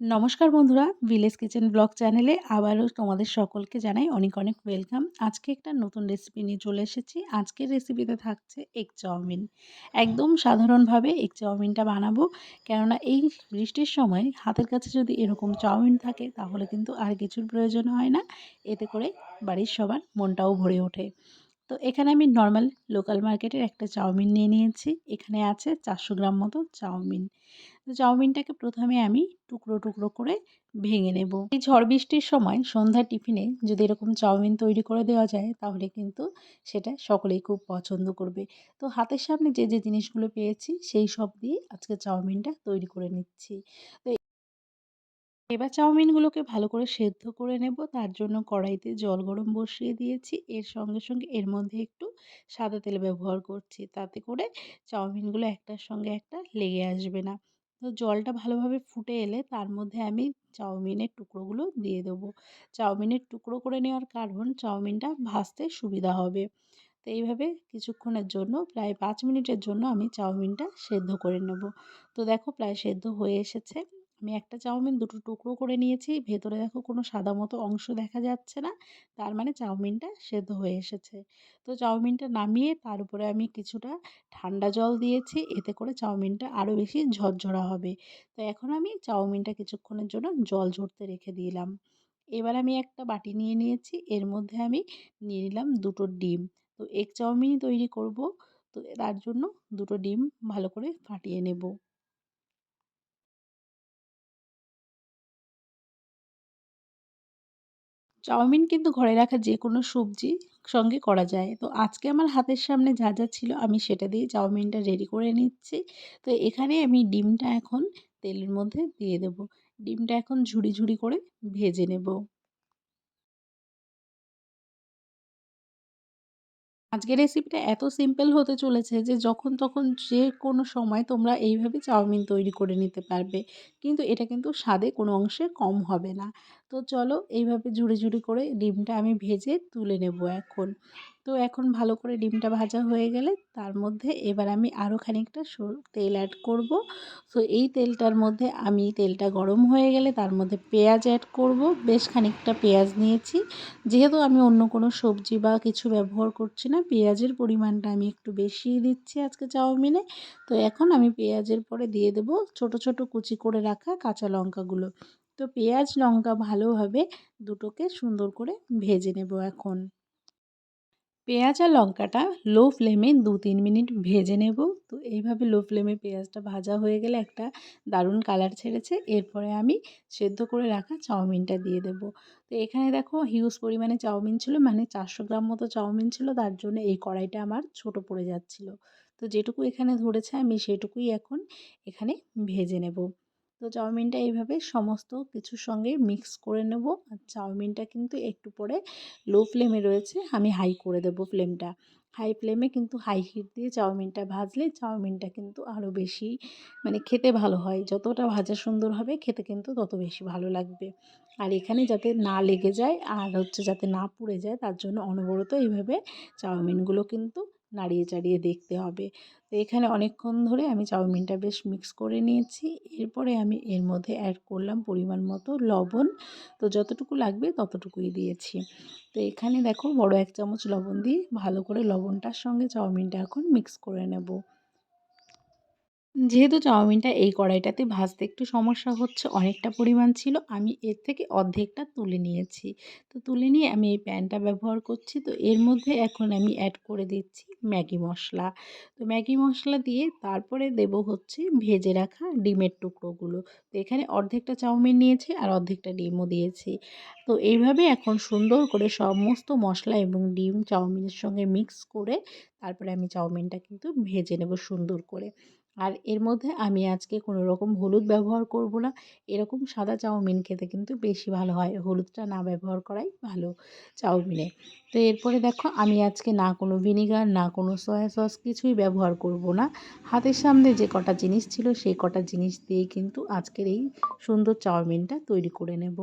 নমস্কার বন্ধুরা village kitchen blog চ্যানেলে আবারও তোমাদের সকলকে জানাই অনেক অনেক ওয়েলকাম আজকে একটা নতুন রেসিপি নিয়ে চলে এসেছি। আজকের রেসিপিতে থাকছে এগ চাউমিন একদম সাধারণভাবে এগ চাউমিনটা বানাবো, কেননা এই বৃষ্টির সময় হাতের কাছে যদি এরকম চাউমিন থাকে, তাহলে কিন্তু আর কিছুর প্রয়োজন হয় না। এতে করে বাড়ির সবার মনটাও ভরে ওঠে। তো এখানে আমি নর্মাল লোকাল মার্কেটের একটা চাউমিন নিয়ে নিয়েছি। এখানে আছে চারশো গ্রাম মতো চাউমিন তো চাউমিনটাকে প্রথমে আমি টুকরো টুকরো করে ভেঙে নেব। এই ঝড় বৃষ্টির সময় সন্ধ্যার টিফিনে যদি এরকম চাউমিন তৈরি করে দেওয়া যায়, তাহলে কিন্তু সেটা সকলেই খুব পছন্দ করবে। তো হাতের সামনে যে যে জিনিসগুলো পেয়েছি, সেই সব দিয়ে আজকে চাউমিনটা তৈরি করে নিচ্ছি। তো এবার চাউমিনগুলোকে ভালো করে সেদ্ধ করে নেব। তার জন্য কড়াইতে জল গরম বসিয়ে দিয়েছি। এর সঙ্গে সঙ্গে এর মধ্যে একটু সাদা তেল ব্যবহার করছি। তাতে করে চাউমিনগুলো একটার সঙ্গে একটা লেগে আসবে না। তো জলটা ভালোভাবে ফুটে এলে তার মধ্যে আমি চাউমিনের টুকরোগুলো দিয়ে দেবো। চাউমিনের টুকরো করে নেওয়ার কারণ চাউমিনটা ভাজতে সুবিধা হবে। তো এইভাবে কিছুক্ষণের জন্য, প্রায় পাঁচ মিনিটের জন্য আমি চাউমিনটা সেদ্ধ করে নেব। তো দেখো প্রায় সেদ্ধ হয়ে এসেছে। আমি একটা চাউমিন দুটো টুকরো করে নিয়েছি। ভেতরে দেখো কোনো সাদা মতো অংশ দেখা যাচ্ছে না। তার মানে চাউমিনটা সেদ্ধ হয়ে এসেছে। তো চাউমিনটা নামিয়ে তার উপরে আমি কিছুটা ঠান্ডা জল দিয়েছি। এতে করে চাউমিনটা আরও বেশি ঝরঝরা হবে। তো এখন আমি চাউমিনটা কিছুক্ষণের জন্য জল ঝরতে রেখে দিলাম। এবার আমি একটা বাটি নিয়ে নিয়েছি। এর মধ্যে আমি নিয়ে নিলাম দুটো ডিম। তো এগ চাউমিনই তৈরি করব। তো তার জন্য দুটো ডিম ভালো করে ফাটিয়ে নেব। চাউমিন কিন্তু ঘরে রাখা যে কোনো সবজি সঙ্গে করা যায়। তো আজকে আমার হাতের সামনে যা যা ছিল আমি সেটা দিয়ে চাউমিনটা রেডি করে নিচ্ছি। তো এখানে আমি ডিমটা এখন তেলের মধ্যে দিয়ে দেব। ডিমটা এখন ঝুড়ি ঝুড়ি করে ভেজে নেব। আজকের রেসিপিটা এত সিম্পল হতে চলেছে যে যখন তখন যে কোনো সময় তোমরা এইভাবে চাউমিন তৈরি করে নিতে পারবে। কিন্তু এটা কিন্তু স্বাদে কোনো অংশে কম হবে না। তো চলো এইভাবে ঝুড়ি ঝুড়ি করে ডিমটা আমি ভেজে তুলে নেব এখন। তো এখন ভালো করে ডিমটা ভাজা হয়ে গেলে তার মধ্যে এবার আমি আরও খানিকটা তেল অ্যাড করব। তো এই তেলটার মধ্যে আমি, তেলটা গরম হয়ে গেলে তার মধ্যে পেঁয়াজ অ্যাড করব। বেশ খানিকটা পেঁয়াজ নিয়েছি। যেহেতু আমি অন্য কোনো সবজি বা কিছু ব্যবহার করছি না, পেঁয়াজের পরিমাণটা আমি একটু বেশিই দিচ্ছি আজকে চাউমিনে। তো এখন আমি পেঁয়াজের পরে দিয়ে দেব ছোট ছোট কুচি করে রাখা কাঁচা লঙ্কাগুলো। তো পেঁয়াজ, লঙ্কা ভালোভাবে দুটোকে সুন্দর করে ভেজে নেব এখন। পেঁয়াজ আর লঙ্কাটা লো ফ্লেমে দু তিন মিনিট ভেজে নেব। তো এইভাবে লো ফ্লেমে পেঁয়াজটা ভাজা হয়ে গেলে একটা দারুণ কালার ছেড়েছে। এরপরে আমি সেদ্ধ করে রাখা চাউমিনটা দিয়ে দেব। তো এখানে দেখো হিউজ পরিমাণে চাউমিন ছিল মানে চারশো গ্রাম মতো চাউমিন ছিল। তার জন্য এই কড়াইটা আমার ছোট পড়ে যাচ্ছিল। তো যেটুকু এখানে ধরেছে আমি সেটুকুই এখন এখানে ভেজে নেব। তো চাউমিনটা এইভাবে সমস্ত কিছুর সঙ্গে মিক্স করে নেব। আর চাউমিনটা কিন্তু একটু পরে লো ফ্লেমে রয়েছে, আমি হাই করে দেব ফ্লেমটা হাই ফ্লেমে কিন্তু হাই হিট দিয়ে চাউমিনটা ভাজলে চাউমিনটা কিন্তু আরও বেশি মানে খেতে ভালো হয়। যতটা ভাজা সুন্দর হবে, খেতে কিন্তু তত বেশি ভালো লাগবে। আর এখানে যাতে না লেগে যায় আর হচ্ছে যাতে না পুড়ে যায়, তার জন্য অনবরত এইভাবে চাউমিনগুলো কিন্তু নাড়িয়ে চাড়িয়ে দেখতে হবে। তো এখানে অনেকক্ষণ ধরে আমি চাউমিনটা বেশ মিক্স করে নিয়েছি। এরপরে আমি এর মধ্যে অ্যাড করলাম পরিমাণ মতো লবণ। তো যতটুকু লাগবে ততটুকুই দিয়েছি। তো এখানে দেখো বড় এক চামচ লবণ দিয়ে ভালো করে লবণটার সঙ্গে চাউমিনটা এখন মিক্স করে নেব। যেহেতু চাউমিনটা এই কড়াইটাতে ভাজতে একটু সমস্যা হচ্ছে, অনেকটা পরিমাণ ছিল, আমি এর থেকে অর্ধেকটা তুলে নিয়েছি। তো তুলে নিয়ে আমি এই প্যানটা ব্যবহার করছি। তো এর মধ্যে এখন আমি অ্যাড করে দিচ্ছি ম্যাগি মশলা। তো ম্যাগি মশলা দিয়ে তারপরে দেব হচ্ছে ভেজে রাখা ডিমের টুকরোগুলো। তো এখানে অর্ধেকটা চাউমিন নিয়েছি আর অর্ধেকটা ডিমও দিয়েছি। তো এইভাবে এখন সুন্দর করে সমস্ত মশলা এবং ডিম চাউমিনের সঙ্গে মিক্স করে তারপরে আমি চাউমিনটা কিন্তু ভেজে নেব সুন্দর করে। আর এর মধ্যে আমি আজকে কোনো রকম হলুদ ব্যবহার করব না। এরকম সাদা চাউমিন খেতে কিন্তু বেশি ভালো হয়। হলুদটা না ব্যবহার করাই ভালো চাউমিনে। তো এরপরে দেখো, আমি আজকে না কোনো ভিনিগার, না কোনো সয়া সস কিছুই ব্যবহার করব না। হাতের সামনে যে কটা জিনিস ছিল, সেই কটা জিনিস দিয়েই কিন্তু আজকের এই সুন্দর চাউমিনটা তৈরি করে নেব।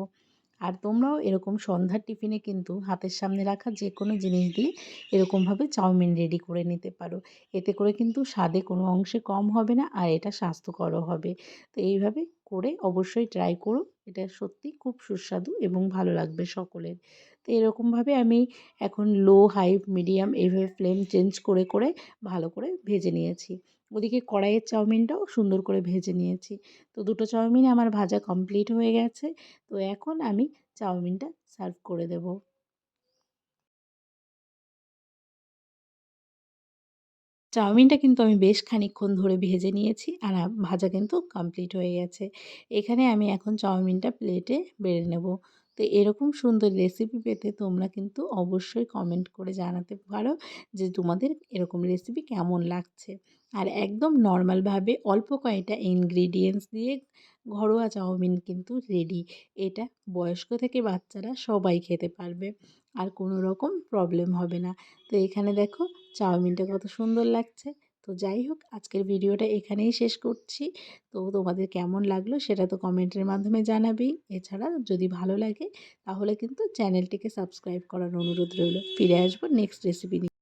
আর তোমরাও এরকম সন্ধ্যার টিফিনে কিন্তু হাতের সামনে রাখা যে কোনো জিনিস দিয়ে এরকমভাবে চাউমিন রেডি করে নিতে পারো। এতে করে কিন্তু স্বাদে কোনো অংশে কম হবে না আর এটা স্বাস্থ্যকরও হবে। তো এইভাবে করে অবশ্যই ট্রাই করো। এটা সত্যি খুব সুস্বাদু এবং ভালো লাগবে সকলের। তো এরকমভাবে আমি এখন লো হাই মিডিয়াম এইভাবে ফ্লেম চেঞ্জ করে করে ভালো করে ভেজে নিয়েছি। ওদিকে কড়াইয়ের চাউমিনটাও সুন্দর করে ভেজে নিয়েছি। তো দুটো চাউমিন আমার ভাজা কমপ্লিট হয়ে গেছে। তো এখন আমি চাউমিনটা সার্ভ করে দেবো। চাউমিনটা কিন্তু আমি বেশ খানিকক্ষণ ধরে ভেজে নিয়েছি আর ভাজা কিন্তু কমপ্লিট হয়ে গেছে। এখানে আমি এখন চাউমিনটা প্লেটে বেড়ে নেব। তো এরকম সুন্দর রেসিপি পেতে তোমরা কিন্তু অবশ্যই কমেন্ট করে জানাতে পারো যে তোমাদের এরকম রেসিপি কেমন লাগছে। আর একদম নর্মালভাবে অল্প কয়েকটা ইনগ্রিডিয়েন্টস দিয়ে ঘরোয়া চাউমিন কিন্তু রেডি এটা বয়স্ক থেকে বাচ্চারা সবাই খেতে পারবে, আর কোনো রকম প্রবলেম হবে না। তো এখানে দেখো চাউমিনটা কত সুন্দর লাগছে। তো যাই হোক, আজকের ভিডিওটা এখানেই শেষ করছি। তো তোমাদের কেমন লাগল সেটা তো কমেন্টের মাধ্যমে জানাবেই। এছাড়া যদি ভালো লাগে, তাহলে কিন্তু চ্যানেলটিকে সাবস্ক্রাইব করার অনুরোধ রইল। ফিরে আসব নেক্সট রেসিপি নিয়ে।